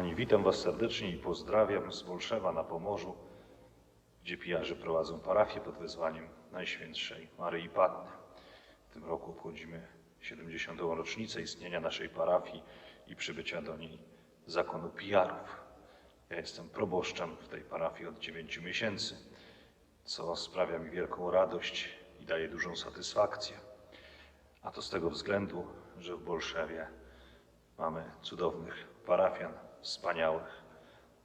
Witam Was serdecznie i pozdrawiam z Bolszewa na Pomorzu, gdzie pijarzy prowadzą parafię pod wezwaniem Najświętszej Maryi Panny. W tym roku obchodzimy 70. rocznicę istnienia naszej parafii i przybycia do niej zakonu pijarów. Ja jestem proboszczem w tej parafii od 9 miesięcy, co sprawia mi wielką radość i daje dużą satysfakcję. A to z tego względu, że w Bolszewie mamy cudownych parafian, wspaniałych,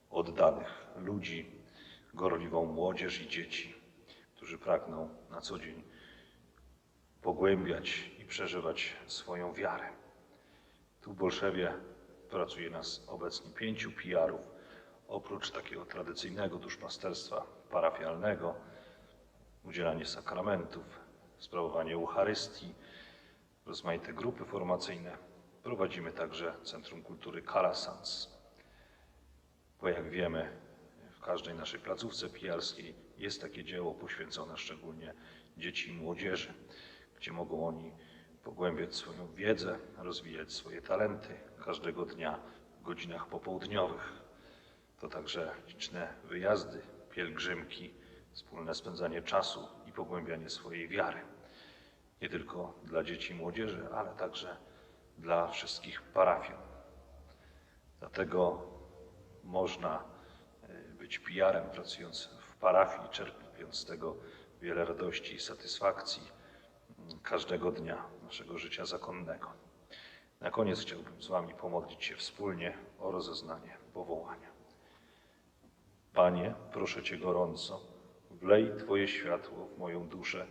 oddanych ludzi, gorliwą młodzież i dzieci, którzy pragną na co dzień pogłębiać i przeżywać swoją wiarę. Tu w Bolszewie pracuje nas obecnie pięciu pijarów, oprócz takiego tradycyjnego duszpasterstwa parafialnego, udzielanie sakramentów, sprawowanie Eucharystii, rozmaite grupy formacyjne. Prowadzimy także Centrum Kultury Kalasans. Bo jak wiemy, w każdej naszej placówce pijarskiej jest takie dzieło poświęcone szczególnie dzieci i młodzieży, gdzie mogą oni pogłębiać swoją wiedzę, rozwijać swoje talenty każdego dnia w godzinach popołudniowych. To także liczne wyjazdy, pielgrzymki, wspólne spędzanie czasu i pogłębianie swojej wiary. Nie tylko dla dzieci i młodzieży, ale także dla wszystkich parafian. Dlatego można e, być pijarem pracując w parafii, czerpiąc z tego wiele radości i satysfakcji mm, każdego dnia naszego życia zakonnego. Na koniec chciałbym z Wami pomodlić się wspólnie o rozeznanie powołania. Panie, proszę Cię gorąco, wlej Twoje światło w moją duszę,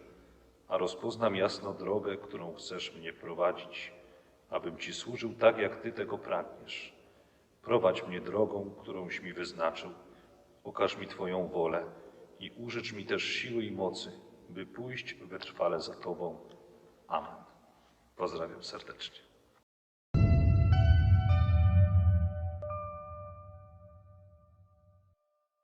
a rozpoznam jasno drogę, którą chcesz mnie prowadzić, abym Ci służył tak, jak Ty tego pragniesz. Prowadź mnie drogą, którąś mi wyznaczył, okaż mi Twoją wolę i użycz mi też siły i mocy, by pójść wytrwale za Tobą. Amen. Pozdrawiam serdecznie.